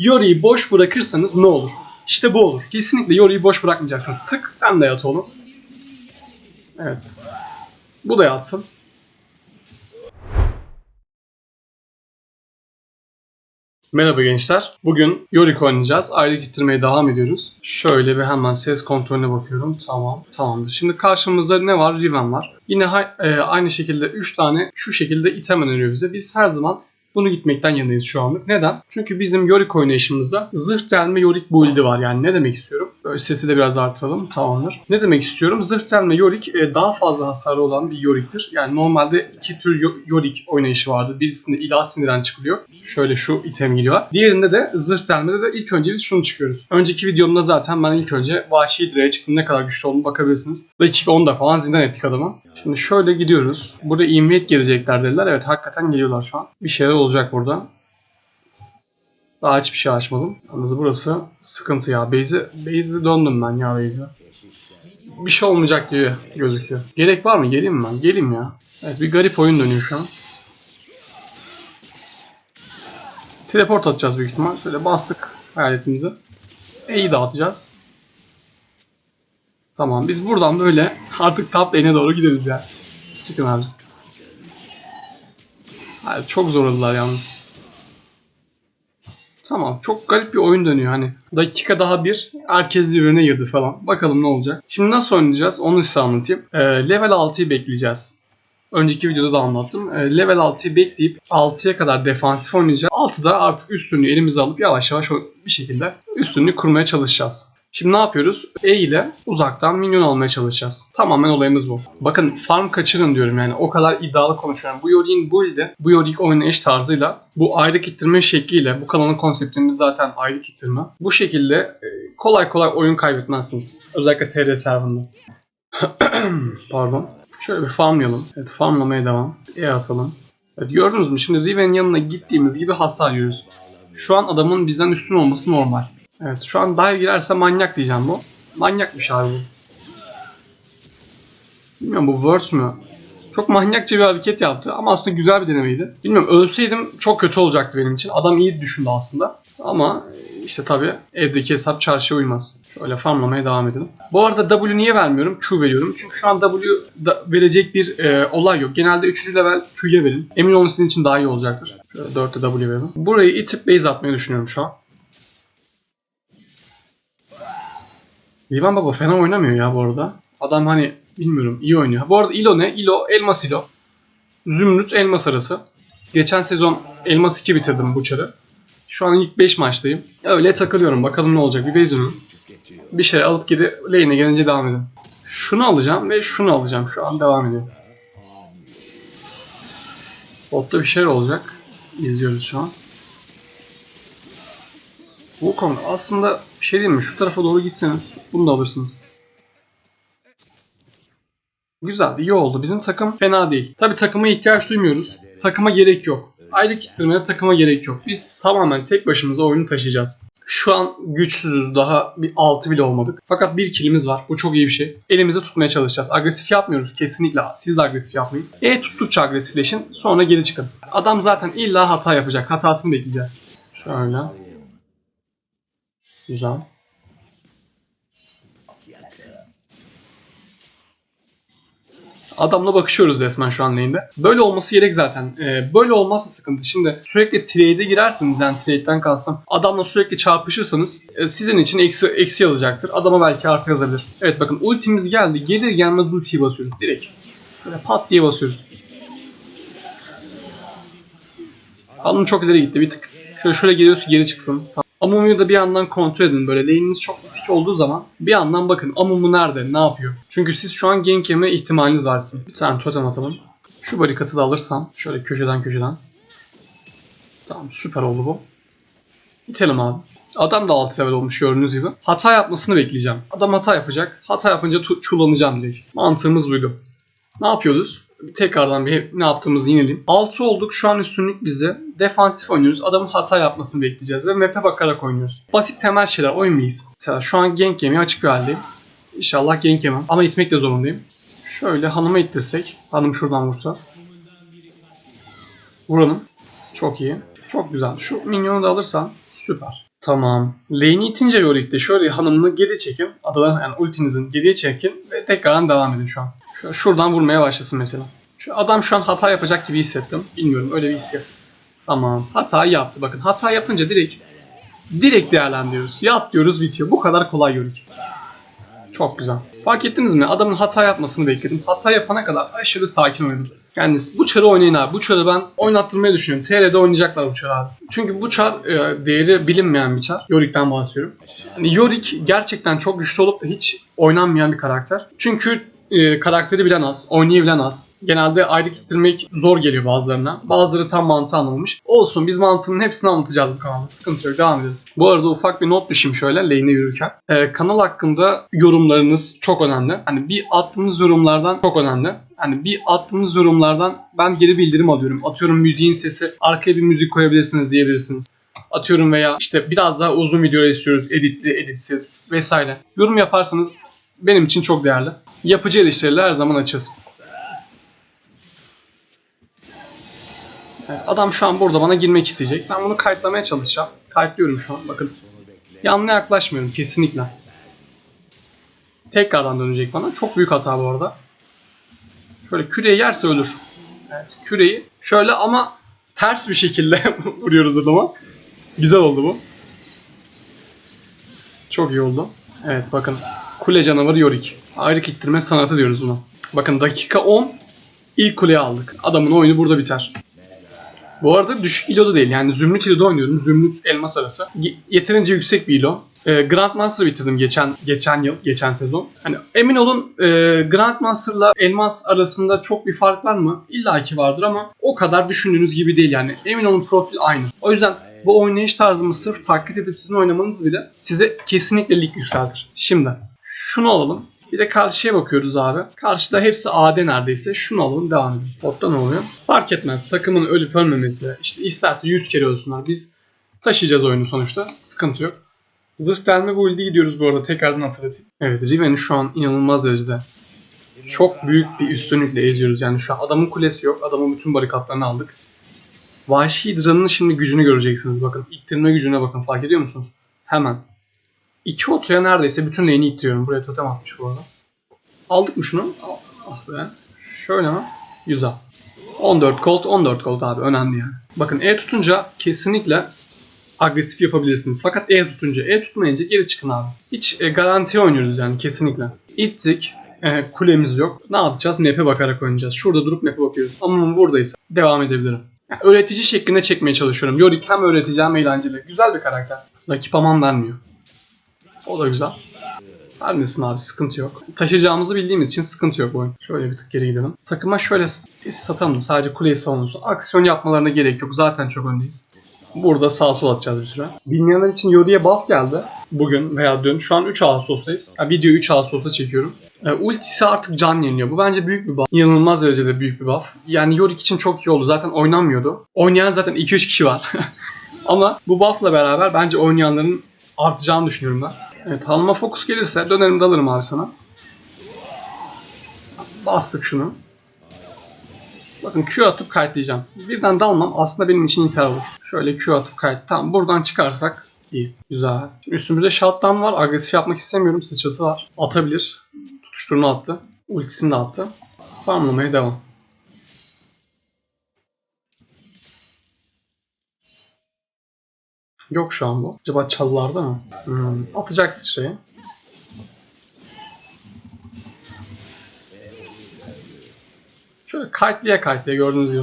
Yori'yi boş bırakırsanız ne olur? İşte bu olur. Kesinlikle Yori'yi boş bırakmayacaksınız. Tık sen de yat oğlum. Evet. Bu da yatsın. Merhaba gençler. Bugün Yorick oynayacağız. Ayrı gittirmeye devam ediyoruz. Şöyle bir hemen ses kontrolüne bakıyorum. Tamam. Tamamdır. Şimdi karşımızda ne var? Riven var. Yine e, aynı şekilde 3 tane şu şekilde item öneriyor bize. Biz her zaman bunu gitmekten yanayız şu anlık. Neden? Çünkü bizim Yorick oynayışımızda zırh delme Yorick build'i var. Yani ne demek istiyorum? Böyle sesi de biraz artıralım. Tamamdır. Ne demek istiyorum? Zırh delme Yorick e, daha fazla hasarı olan bir Yorick'tir. Yani normalde iki tür Yo- Yorick oynayışı vardır. Birisinde ilah siniren çıkılıyor. Şöyle şu item geliyor. Diğerinde de zırh delmede de ilk önce biz şunu çıkıyoruz. Önceki videomda zaten ben ilk önce Vahşi Dire'ye çıktım. Ne kadar güçlü olduğunu bakabilirsiniz. Dakika 10'da falan zindan ettik adamı. Şimdi şöyle gidiyoruz. Burada imiyet gelecekler dediler. Evet hakikaten geliyorlar şu an. Bir şeyler olacak burada. Daha hiçbir şey açmadım. Yalnız burası sıkıntı ya. Base'e Base'e döndüm ben ya Base'e. Bir şey olmayacak gibi gözüküyor. Gerek var mı? Geleyim mi ben? Geleyim ya. Evet bir garip oyun dönüyor şu an. Teleport atacağız büyük ihtimal. Şöyle bastık hayaletimizi. E'yi dağıtacağız. Tamam biz buradan böyle artık top lane'e doğru gideriz ya. Çıkın abi. Hayır, çok zorladılar yalnız. Tamam çok garip bir oyun dönüyor hani. Dakika daha bir herkes birbirine girdi falan. Bakalım ne olacak. Şimdi nasıl oynayacağız onu size anlatayım. Ee, level 6'yı bekleyeceğiz. Önceki videoda da anlattım. Ee, level 6'yı bekleyip 6'ya kadar defansif oynayacağız. 6'da artık üstünlüğü elimize alıp yavaş yavaş bir şekilde üstünlüğü kurmaya çalışacağız. Şimdi ne yapıyoruz? E ile uzaktan minyon almaya çalışacağız. Tamamen olayımız bu. Bakın farm kaçırın diyorum yani o kadar iddialı konuşuyorum. Bu Yorick'in build'i, bu Yorick oynayış tarzıyla, bu ayrık ittirme şekliyle, bu kanalın konseptimiz zaten ayrık ittirme. Bu şekilde e, kolay kolay oyun kaybetmezsiniz. Özellikle TR serverında. Pardon. Şöyle bir farmlayalım. Evet farmlamaya devam. E atalım. Evet, gördünüz mü? Şimdi Riven'in yanına gittiğimiz gibi hasar yiyoruz. Şu an adamın bizden üstün olması normal. Evet şu an dive girerse manyak diyeceğim bu. Manyakmış abi bu. Bilmiyorum bu Word mü? Çok manyakça bir hareket yaptı ama aslında güzel bir denemeydi. Bilmiyorum ölseydim çok kötü olacaktı benim için. Adam iyi düşündü aslında. Ama işte tabii evdeki hesap çarşıya uymaz. Şöyle farmlamaya devam edelim. Bu arada W niye vermiyorum? Q veriyorum. Çünkü şu an W verecek bir e, olay yok. Genelde 3. level Q'ya verin. Emin olun sizin için daha iyi olacaktır. Şöyle 4'te W verelim. Burayı itip base atmayı düşünüyorum şu an. Livan Baba fena oynamıyor ya bu arada. Adam hani bilmiyorum iyi oynuyor. Bu arada İlo ne? İlo elmas İlo. Zümrüt elmas arası. Geçen sezon elmas 2 bitirdim bu çarı. Şu an ilk 5 maçtayım. Öyle takılıyorum. Bakalım ne olacak. Bir base. Bir şey alıp geri lane'e gelince devam edelim. Şunu alacağım ve şunu alacağım. Şu an devam ediyorum. Botta bir şey olacak. İzliyoruz şu an. Wukong aslında bir şey diyeyim mi? Şu tarafa doğru gitseniz bunu da alırsınız. Güzeldi, iyi oldu. Bizim takım fena değil. Tabi takıma ihtiyaç duymuyoruz. Takıma gerek yok. Ayrı kittirmeye takıma gerek yok. Biz tamamen tek başımıza oyunu taşıyacağız. Şu an güçsüzüz. Daha bir 6 bile olmadık. Fakat bir kilimiz var. Bu çok iyi bir şey. Elimize tutmaya çalışacağız. Agresif yapmıyoruz kesinlikle. Siz de agresif yapmayın. E tuttukça agresifleşin. Sonra geri çıkın. Adam zaten illa hata yapacak. Hatasını bekleyeceğiz. Şöyle. Güzel. Adamla bakışıyoruz resmen şu an lane'de. Böyle olması gerek zaten. Ee, böyle olmazsa sıkıntı. Şimdi sürekli trade'e girerseniz yani trade'den kalsam adamla sürekli çarpışırsanız e, sizin için eksi, eksi yazacaktır. Adama belki artı yazabilir. Evet bakın ultimiz geldi. Gelir gelmez ultiyi basıyoruz direkt. Böyle pat diye basıyoruz. Hanım çok ileri gitti bir tık. Şöyle şöyle geliyorsa geri çıksın. Tamam. Amumu'yu da bir yandan kontrol edin. Böyle lane'iniz çok itik olduğu zaman bir yandan bakın Amumu nerede, ne yapıyor? Çünkü siz şu an gank ihtimaliniz var sizin. Bir tane totem atalım. Şu barikatı da alırsam şöyle köşeden köşeden. Tamam süper oldu bu. İtelim abi. Adam da 6 level olmuş gördüğünüz gibi. Hata yapmasını bekleyeceğim. Adam hata yapacak. Hata yapınca çullanacağım direkt. Mantığımız buydu. Ne yapıyoruz? Tekrardan bir ne yaptığımızı yinelim. 6 olduk şu an üstünlük bize. Defansif oynuyoruz. Adamın hata yapmasını bekleyeceğiz ve map'e bakarak oynuyoruz. Basit temel şeyler oynamayız. Mesela şu an gank yemeye açık bir haldeyim. İnşallah gank yemem. Ama itmek de zorundayım. Şöyle hanıma ittirsek. Hanım şuradan vursa. Vuralım. Çok iyi. Çok güzel. Şu minyonu da alırsan süper. Tamam. Lane'i itince Yorik'te şöyle hanımını geri çekin. Adadan yani ultinizin geriye çekin ve tekrardan devam edin şu an. Şu- Şuradan vurmaya başlasın mesela. Şu adam şu an hata yapacak gibi hissettim. Bilmiyorum öyle bir hissiyat. Tamam. Hatayı yaptı. Bakın hata yapınca direkt direkt değerlendiriyoruz. Yap diyoruz bitiyor. Bu kadar kolay Yorik. Çok güzel. Fark ettiniz mi? Adamın hata yapmasını bekledim. Hata yapana kadar aşırı sakin oynadım. Yani bu çarı oynayın abi. Bu çarı ben oynattırmayı düşünüyorum. TR'de oynayacaklar bu çarı abi. Çünkü bu çar e, değeri bilinmeyen bir çar. Yorik'ten bahsediyorum. Yani Yorik gerçekten çok güçlü olup da hiç oynanmayan bir karakter. Çünkü e, karakteri bilen az, oynayabilen az. Genelde ayrı ittirmek zor geliyor bazılarına. Bazıları tam mantığı anlamamış. Olsun biz mantığının hepsini anlatacağız bu kanalda. Sıkıntı yok devam edelim. Bu arada ufak bir not düşeyim şöyle lane'e yürürken. E, kanal hakkında yorumlarınız çok önemli. Hani bir attığınız yorumlardan çok önemli. Hani bir attığınız yorumlardan ben geri bildirim alıyorum. Atıyorum müziğin sesi arkaya bir müzik koyabilirsiniz diyebilirsiniz. Atıyorum veya işte biraz daha uzun video istiyoruz editli editsiz vesaire. Yorum yaparsanız benim için çok değerli. Yapıcı eleştiriler her zaman açız. Evet, adam şu an burada bana girmek isteyecek. Ben bunu kayıtlamaya çalışacağım. Kayıtlıyorum şu an bakın. Yanına yaklaşmıyorum kesinlikle. Tekrardan dönecek bana. Çok büyük hata bu arada. Şöyle küreği yerse ölür. Evet, küreği şöyle ama ters bir şekilde vuruyoruz adama. Güzel oldu bu. Çok iyi oldu. Evet bakın. Kule canavarı Yorick. Ayrı ittirme sanatı diyoruz buna. Bakın dakika 10 ilk kuleyi aldık. Adamın oyunu burada biter. Bu arada düşük ilo da değil. Yani Zümrüt ile de oynuyorum. Zümrüt elmas arası. Ye- yeterince yüksek bir ilo. Ee, Grandmaster bitirdim geçen geçen yıl, geçen sezon. Hani emin olun e, Grandmaster'la elmas arasında çok bir fark var mı? İlla ki vardır ama o kadar düşündüğünüz gibi değil yani. Emin olun profil aynı. O yüzden bu oynayış tarzımı sırf taklit edip sizin oynamanız bile size kesinlikle lig yükseltir. Şimdi şunu alalım. Bir de karşıya bakıyoruz abi. Karşıda hepsi AD neredeyse. Şunu alalım devam edelim. Botta ne oluyor? Fark etmez. Takımın ölüp ölmemesi. işte isterse 100 kere ölsünler. Biz taşıyacağız oyunu sonuçta. Sıkıntı yok. Zırh delme build'e gidiyoruz bu arada. Tekrardan hatırlatayım. Evet Riven'i şu an inanılmaz derecede çok büyük bir üstünlükle eziyoruz. Yani şu an adamın kulesi yok. Adamın bütün barikatlarını aldık. Vahşi Hydra'nın şimdi gücünü göreceksiniz. Bakın ittirme gücüne bakın. Fark ediyor musunuz? Hemen. İki otoya neredeyse bütün lane'i ittiriyorum. Buraya totem atmış bu arada. Aldık mı şunu? Ah be. Şöyle mi? Güzel. 14 gold 14 gold abi önemli yani. Bakın E tutunca kesinlikle agresif yapabilirsiniz. Fakat E tutunca E tutmayınca geri çıkın abi. Hiç e, garanti oynuyoruz yani kesinlikle. İttik. E, kulemiz yok. Ne yapacağız? Map'e bakarak oynayacağız. Şurada durup map'e bakıyoruz. Ama buradaysa devam edebilirim. Yani öğretici şeklinde çekmeye çalışıyorum. Yorick hem öğretici hem eğlenceli. Güzel bir karakter. Rakip aman vermiyor. O da güzel. Vermesin abi sıkıntı yok. Taşıyacağımızı bildiğimiz için sıkıntı yok oyun. Şöyle bir tık geri gidelim. Takıma şöyle satalım da sadece kuleyi savunulsun. Aksiyon yapmalarına gerek yok. Zaten çok öndeyiz. Burada sağ sol atacağız bir süre. Bilmeyenler için Yori'ye buff geldi. Bugün veya dün. Şu an 3 Ağustos'tayız. Ya, videoyu 3 Ağustos'ta çekiyorum. E, ultisi artık can yeniliyor. Bu bence büyük bir buff. İnanılmaz derecede büyük bir buff. Yani Yorick için çok iyi oldu. Zaten oynanmıyordu. Oynayan zaten 2-3 kişi var. Ama bu buff'la beraber bence oynayanların artacağını düşünüyorum ben. Evet halıma fokus gelirse dönerim dalırım abi sana. Bastık şunu. Bakın Q atıp kayıtlayacağım. Birden dalmam aslında benim için intihar olur. Şöyle Q atıp kayıt. Tamam buradan çıkarsak iyi. Güzel. Üstümüzde shutdown var. Agresif yapmak istemiyorum. Sıçrası var. Atabilir. Tutuşturma attı. Ultisini de attı. Farmlamaya devam. Yok şu an bu. Acaba çalılarda mı? Hmm, atacak sıçrayı. Şöyle kayıtlıya kayıtlıya gördüğünüz gibi.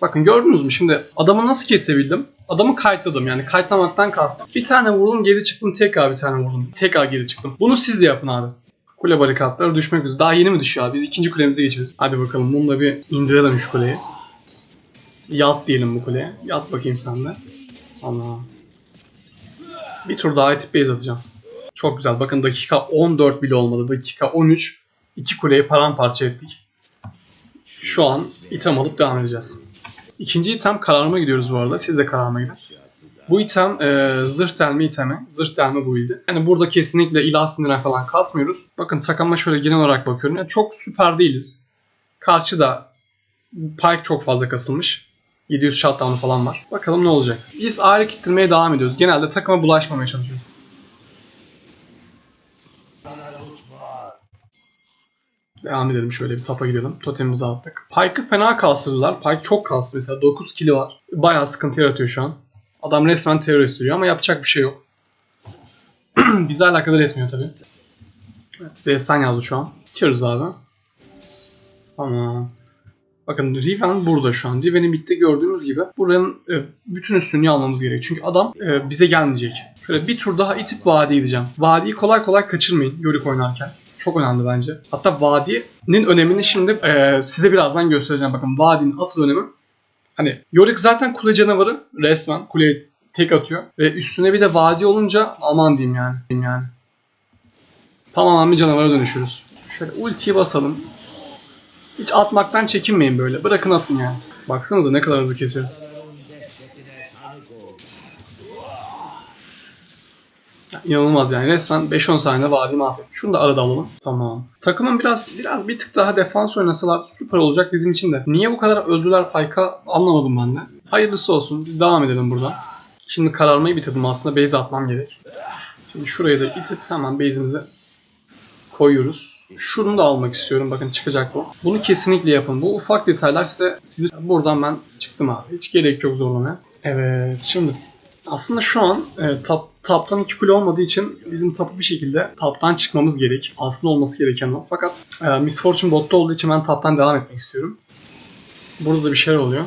Bakın gördünüz mü şimdi adamı nasıl kesebildim? Adamı kayıtladım yani kayıtlamaktan kalsın. Bir tane vurdum geri çıktım tekrar bir tane vurdum. Tekrar geri çıktım. Bunu siz yapın abi. Kule barikatları düşmek üzere. Daha yeni mi düşüyor abi? Biz ikinci kulemize geçiyoruz. Hadi bakalım bunu da bir indirelim şu kuleyi. Yat diyelim bu kuleye. Yat bakayım sen de. Allah. Bir tur daha itip base atacağım. Çok güzel. Bakın dakika 14 bile olmadı. Dakika 13. İki kuleyi paramparça ettik. Şu an item alıp devam edeceğiz. İkinci item kararma gidiyoruz bu arada. Siz de kararma gidin. Bu item e, zırh delme itemi. Zırh delme bu ildi. Yani burada kesinlikle ilah sindiren falan kasmıyoruz. Bakın takıma şöyle genel olarak bakıyorum. Yani çok süper değiliz. Karşıda Pike çok fazla kasılmış. 700 shutdown'u falan var. Bakalım ne olacak. Biz ayrı kittirmeye devam ediyoruz. Genelde takıma bulaşmamaya çalışıyoruz. Devam edelim şöyle bir tapa gidelim. Totemimizi attık. Pike'ı fena kastırdılar. Pike çok kastı mesela. 9 kili var. Bayağı sıkıntı yaratıyor şu an. Adam resmen terör sürüyor ama yapacak bir şey yok. Bizi alakadar etmiyor tabi. Evet, Destan yazdı şu an. İçiyoruz abi. Tamam. Bakın Riven burada şu an. Riven'in bitti gördüğümüz gibi. Buranın e, bütün üstünlüğü almamız gerek. Çünkü adam e, bize gelmeyecek. Şöyle bir tur daha itip vadiye gideceğim. Vadiyi kolay kolay kaçırmayın Yorick oynarken. Çok önemli bence. Hatta vadinin önemini şimdi e, size birazdan göstereceğim. Bakın vadinin asıl önemi hani Yorick zaten kule canavarı resmen kuleye tek atıyor ve üstüne bir de vadi olunca aman diyeyim yani. Diyeyim yani. Tamamen bir canavara dönüşürüz. Şöyle ultiyi basalım. Hiç atmaktan çekinmeyin böyle. Bırakın atın yani. Baksanıza ne kadar hızlı kesiyor. İnanılmaz yani. Resmen 5-10 saniyede vadi mahvet. Şunu da arada alalım. Tamam. Takımın biraz biraz bir tık daha defans oynasalar süper olacak bizim için de. Niye bu kadar öldüler Payka anlamadım ben de. Hayırlısı olsun. Biz devam edelim buradan. Şimdi kararmayı bitirdim. Aslında base atmam gerek. Şimdi şuraya da itip hemen base'imizi koyuyoruz. Şunu da almak istiyorum. Bakın çıkacak bu. Bunu kesinlikle yapın. Bu ufak detaylar size sizi buradan ben çıktım abi. Hiç gerek yok zorlamaya. Evet şimdi aslında şu an e, top, top'tan 2 kule olmadığı için bizim tapı bir şekilde top'tan çıkmamız gerek. Aslında olması gereken o. Fakat e, Miss Fortune botta olduğu için ben top'tan devam etmek istiyorum. Burada da bir şeyler oluyor.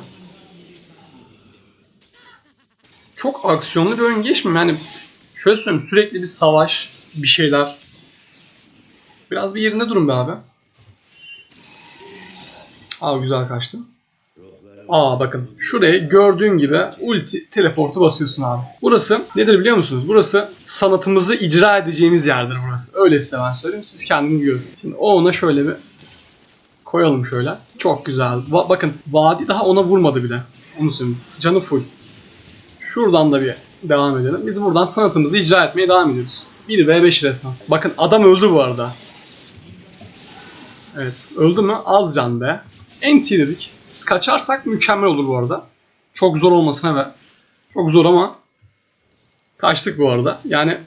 Çok aksiyonlu bir oyun geçmiyor. Yani şöyle söyleyeyim sürekli bir savaş, bir şeyler. Biraz bir yerinde durun be abi. Aa güzel kaçtı. Aa bakın şuraya gördüğün gibi ulti teleportu basıyorsun abi. Burası nedir biliyor musunuz? Burası sanatımızı icra edeceğimiz yerdir burası. Öyle size ben söyleyeyim. Siz kendiniz görün. Şimdi o ona şöyle bir koyalım şöyle. Çok güzel. Va- bakın vadi daha ona vurmadı bile. Onu söyleyeyim. Canı full. Şuradan da bir devam edelim. Biz buradan sanatımızı icra etmeye devam ediyoruz. 1v5 resmen. Bakın adam öldü bu arada. Evet. Öldü mü? Az can be. NT dedik. Biz kaçarsak mükemmel olur bu arada. Çok zor olmasına ve çok zor ama kaçtık bu arada. Yani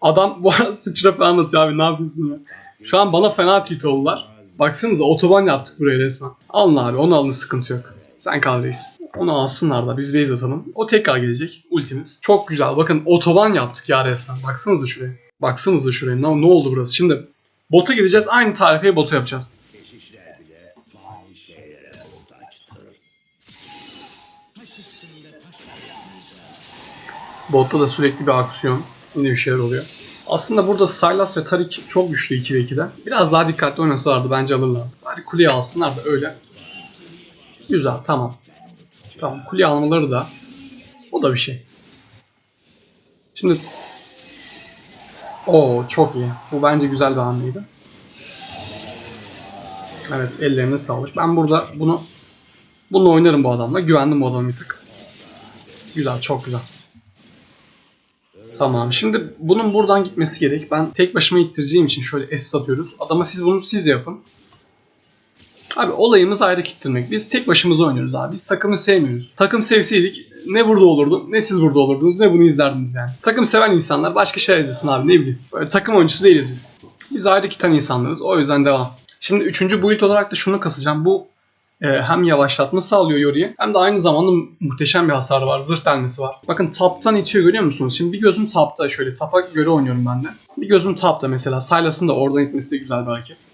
adam bu arada sıçra falan atıyor abi ne yapıyorsun ya. Şu an bana fena tilt oldular. Baksanıza otoban yaptık buraya resmen. Alın abi onu alın sıkıntı yok. Sen kal reis. Onu alsınlar da biz base atalım. O tekrar gelecek ultimiz. Çok güzel. Bakın otoban yaptık ya resmen. Baksanıza şuraya. Baksanıza şuraya. Ne, ne oldu burası? Şimdi bota gideceğiz. Aynı tarifeyi bota yapacağız. Botta da sürekli bir aksiyon. Yine bir şeyler oluyor. Aslında burada Sylas ve Tarik çok güçlü 2 ve 2'de. Biraz daha dikkatli oynasalardı bence alırlardı. Bari kuleyi alsınlar da öyle. Güzel tamam. Tamam kuleyi almaları da o da bir şey. Şimdi o çok iyi. Bu bence güzel bir hamleydi. Evet ellerine sağlık. Ben burada bunu bununla oynarım bu adamla. Güvendim bu adama bir tık. Güzel çok güzel. Tamam. Şimdi bunun buradan gitmesi gerek. Ben tek başıma ittireceğim için şöyle es atıyoruz. Adama siz bunu siz yapın. Abi olayımız ayrı kittirmek. Biz tek başımıza oynuyoruz abi. Biz takımı sevmiyoruz. Takım sevseydik ne burada olurdu ne siz burada olurdunuz ne bunu izlerdiniz yani. Takım seven insanlar başka şeyler izlesin abi ne bileyim. Böyle takım oyuncusu değiliz biz. Biz ayrı kiten insanlarız. O yüzden devam. Şimdi üçüncü boyut olarak da şunu kasacağım. Bu e, hem yavaşlatma sağlıyor Yori'ye hem de aynı zamanda muhteşem bir hasar var. Zırh delmesi var. Bakın taptan itiyor görüyor musunuz? Şimdi bir gözüm tapta şöyle tapa göre oynuyorum ben de. Bir gözüm tapta mesela. Sylas'ın da oradan itmesi de güzel bir hareket.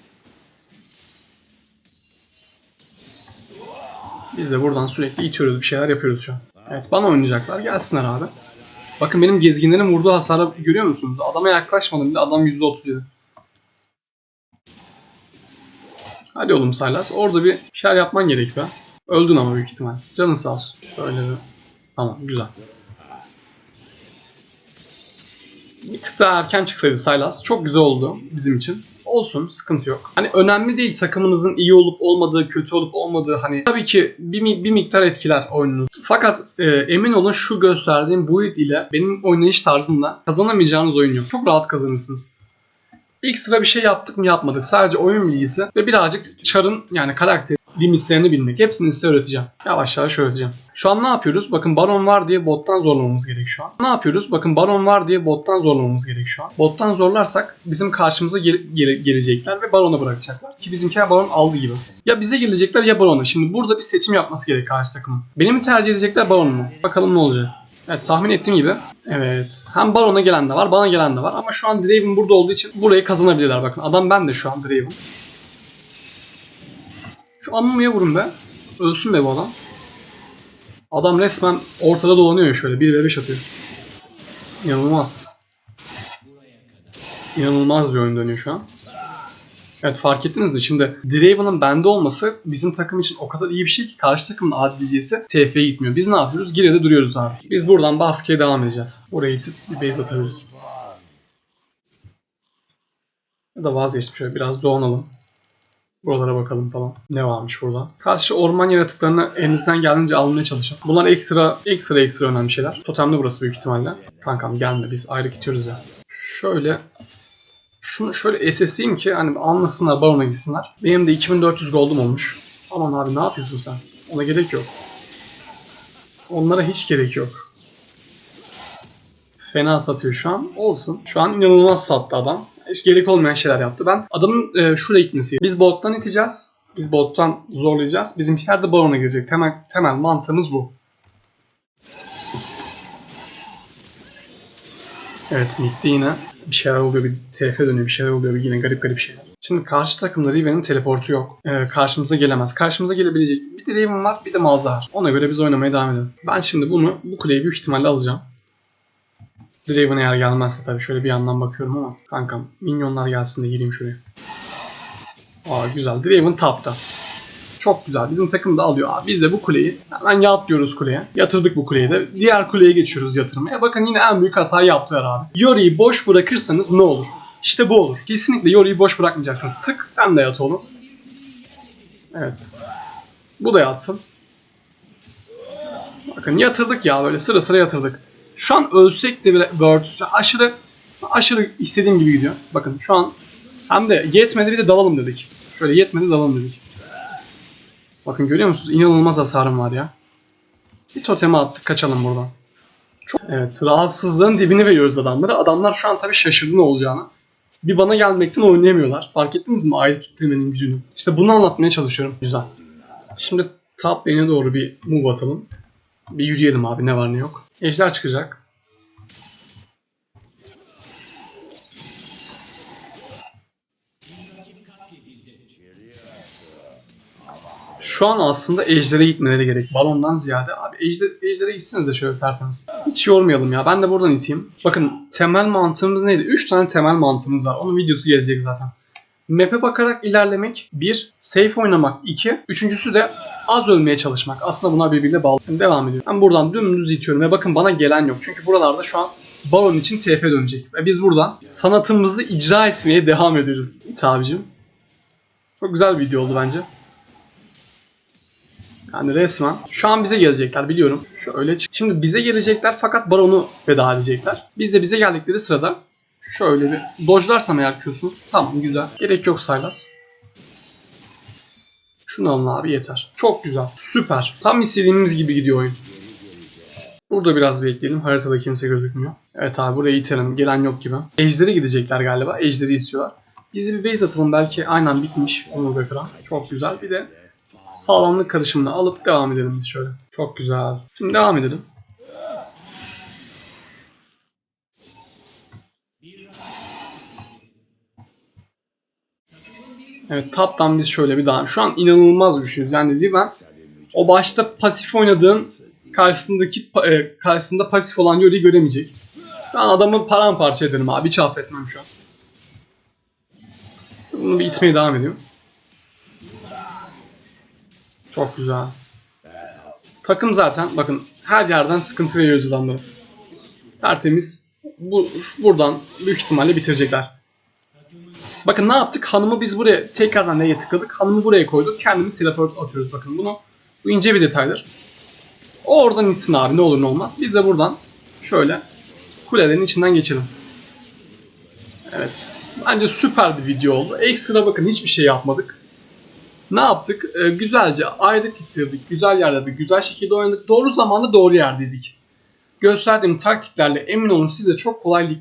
Biz de buradan sürekli itiyoruz bir şeyler yapıyoruz şu an. Evet bana oynayacaklar gelsinler abi. Bakın benim gezginlerin vurduğu hasarı görüyor musunuz? Adama yaklaşmadım bile adam %37. Hadi oğlum Saylas. Orada bir şeyler yapman gerek be. Öldün ama büyük ihtimal. Canın sağ olsun. Böyle bir... Tamam güzel. Bir tık daha erken çıksaydı Saylas çok güzel oldu bizim için. Olsun sıkıntı yok. Hani önemli değil takımınızın iyi olup olmadığı, kötü olup olmadığı hani tabii ki bir, bir miktar etkiler oyununuz. Fakat e, emin olun şu gösterdiğim build ile benim oynayış tarzımla kazanamayacağınız oyun yok. Çok rahat kazanırsınız. İlk sıra bir şey yaptık mı yapmadık. Sadece oyun bilgisi ve birazcık Char'ın yani karakteri limitlerini bilmek. Hepsini size öğreteceğim. Yavaş yavaş öğreteceğim. Şu an ne yapıyoruz? Bakın baron var diye bottan zorlamamız gerek şu an. Ne yapıyoruz? Bakın baron var diye bottan zorlamamız gerek şu an. Bottan zorlarsak bizim karşımıza gel- gele- gelecekler ve barona bırakacaklar. Ki bizimkiler baron aldı gibi. Ya bize gelecekler ya barona. Şimdi burada bir seçim yapması gerek karşı takımın. Beni mi tercih edecekler baron mu? Bakalım ne olacak. Evet tahmin ettiğim gibi. Evet. Hem Baron'a gelen de var, bana gelen de var. Ama şu an Draven burada olduğu için burayı kazanabilirler. Bakın adam ben de şu an Draven. Şu vurun be. Ölsün be bu adam. Adam resmen ortada dolanıyor şöyle. 1 ve 5 atıyor. İnanılmaz. İnanılmaz bir oyun dönüyor şu an. Evet fark ettiniz mi? Şimdi Draven'ın bende olması bizim takım için o kadar iyi bir şey ki karşı takımın ADC'si TF'ye gitmiyor. Biz ne yapıyoruz? Geride duruyoruz abi. Biz buradan baskıya devam edeceğiz. Oraya itip bir base atabiliriz. Ya da vazgeçtim şöyle biraz dolanalım. Buralara bakalım falan. Ne varmış burada? Karşı orman yaratıklarını elinizden geldiğince almaya çalışın. Bunlar ekstra ekstra ekstra önemli şeyler. Totemde burası büyük ihtimalle. Kankam gelme biz ayrı gidiyoruz ya. Şöyle şunu şöyle SS'iyim ki hani anlasınlar barona gitsinler. Benim de 2400 gold'um olmuş. Aman abi ne yapıyorsun sen? Ona gerek yok. Onlara hiç gerek yok. Fena satıyor şu an. Olsun. Şu an inanılmaz sattı adam. Hiç gerek olmayan şeyler yaptı. Ben adamın e, şuraya gitmesi. Biz bottan iteceğiz. Biz bottan zorlayacağız. Bizimkiler de barona girecek. Temel, temel mantığımız bu. Evet midde yine bir şeyler oluyor. Bir TF dönüyor. Bir şeyler oluyor. Bir yine garip garip şeyler. Şimdi karşı takımda Riven'in teleportu yok. Ee, karşımıza gelemez. Karşımıza gelebilecek bir de Riven var bir de Malzahar. Ona göre biz oynamaya devam edelim. Ben şimdi bunu bu kuleyi büyük ihtimalle alacağım. Draven eğer gelmezse tabii şöyle bir yandan bakıyorum ama kankam minyonlar gelsin de gireyim şuraya. Aa güzel. Draven tapta. Çok güzel. Bizim takım da alıyor. Abi biz de bu kuleyi hemen yatlıyoruz kuleye. Yatırdık bu kuleyi de. Diğer kuleye geçiyoruz yatırmaya. Bakın yine en büyük hatayı yaptılar abi. Yori'yi boş bırakırsanız ne olur? İşte bu olur. Kesinlikle Yori'yi boş bırakmayacaksınız. Tık sen de yat oğlum. Evet. Bu da yatsın. Bakın yatırdık ya böyle sıra sıra yatırdık. Şu an ölsek de bile Word aşırı aşırı istediğim gibi gidiyor. Bakın şu an hem de yetmedi bir de dalalım dedik. Şöyle yetmedi dalalım dedik. Bakın görüyor musunuz? İnanılmaz hasarım var ya. Bir totemi attık kaçalım buradan. Çok... Evet rahatsızlığın dibini veriyoruz adamlara. Adamlar şu an tabii şaşırdı ne olacağını. Bir bana gelmekten oynayamıyorlar. Fark ettiniz mi ayrı kitlemenin gücünü? İşte bunu anlatmaya çalışıyorum. Güzel. Şimdi top lane'e doğru bir move atalım. Bir yürüyelim abi ne var ne yok. Ejder çıkacak. Şu an aslında Ejder'e gitmeleri gerek. Balondan ziyade. Abi Ejder, Ejder'e gitseniz de şöyle tertemiz. Hiç yormayalım ya. Ben de buradan iteyim. Bakın temel mantığımız neydi? 3 tane temel mantığımız var. Onun videosu gelecek zaten. Map'e bakarak ilerlemek. Bir, safe oynamak. iki, üçüncüsü de az ölmeye çalışmak. Aslında bunlar birbiriyle bağlı. Yani devam ediyor. Ben buradan dümdüz itiyorum ve bakın bana gelen yok. Çünkü buralarda şu an balon için TF dönecek. Ve biz buradan sanatımızı icra etmeye devam ediyoruz. İt. Çok güzel bir video oldu bence. Yani resmen şu an bize gelecekler biliyorum. Şöyle çık. Şimdi bize gelecekler fakat baronu veda edecekler. Biz de bize geldikleri sırada şöyle bir dojlarsam eğer Q'sunu tamam güzel. Gerek yok Sylas. Şunu alın abi yeter. Çok güzel. Süper. Tam istediğimiz gibi gidiyor oyun. Burada biraz bekleyelim. Haritada kimse gözükmüyor. Evet abi buraya itelim. Gelen yok gibi. Ejder'e gidecekler galiba. Ejder'i istiyorlar. Biz bir base atalım. Belki aynen bitmiş. Onu bakalım. Çok güzel. Bir de sağlamlık karışımını alıp devam edelim biz şöyle. Çok güzel. Şimdi devam edelim. Evet taptan biz şöyle bir daha. Şu an inanılmaz güçlüyüz. Yani Riven o başta pasif oynadığın karşısındaki e, karşısında pasif olan Yori'yi göremeyecek. Ben adamı paramparça ederim abi. Hiç affetmem şu an. Bunu bir itmeye devam ediyorum. Çok güzel. Takım zaten bakın her yerden sıkıntı veriyoruz adamlara. Tertemiz. Bu, buradan büyük ihtimalle bitirecekler. Bakın ne yaptık? Hanımı biz buraya tekrardan neye tıkladık? Hanımı buraya koyduk. Kendimiz teleport atıyoruz. Bakın bunu. Bu ince bir detaydır. O oradan gitsin abi ne olur ne olmaz. Biz de buradan şöyle kulelerin içinden geçelim. Evet. Bence süper bir video oldu. Ekstra bakın hiçbir şey yapmadık. Ne yaptık? Ee, güzelce ayrı gittirdik. Güzel yerlerde güzel şekilde oynadık. Doğru zamanda doğru yerdeydik. Gösterdiğim taktiklerle emin olun siz çok kolay lig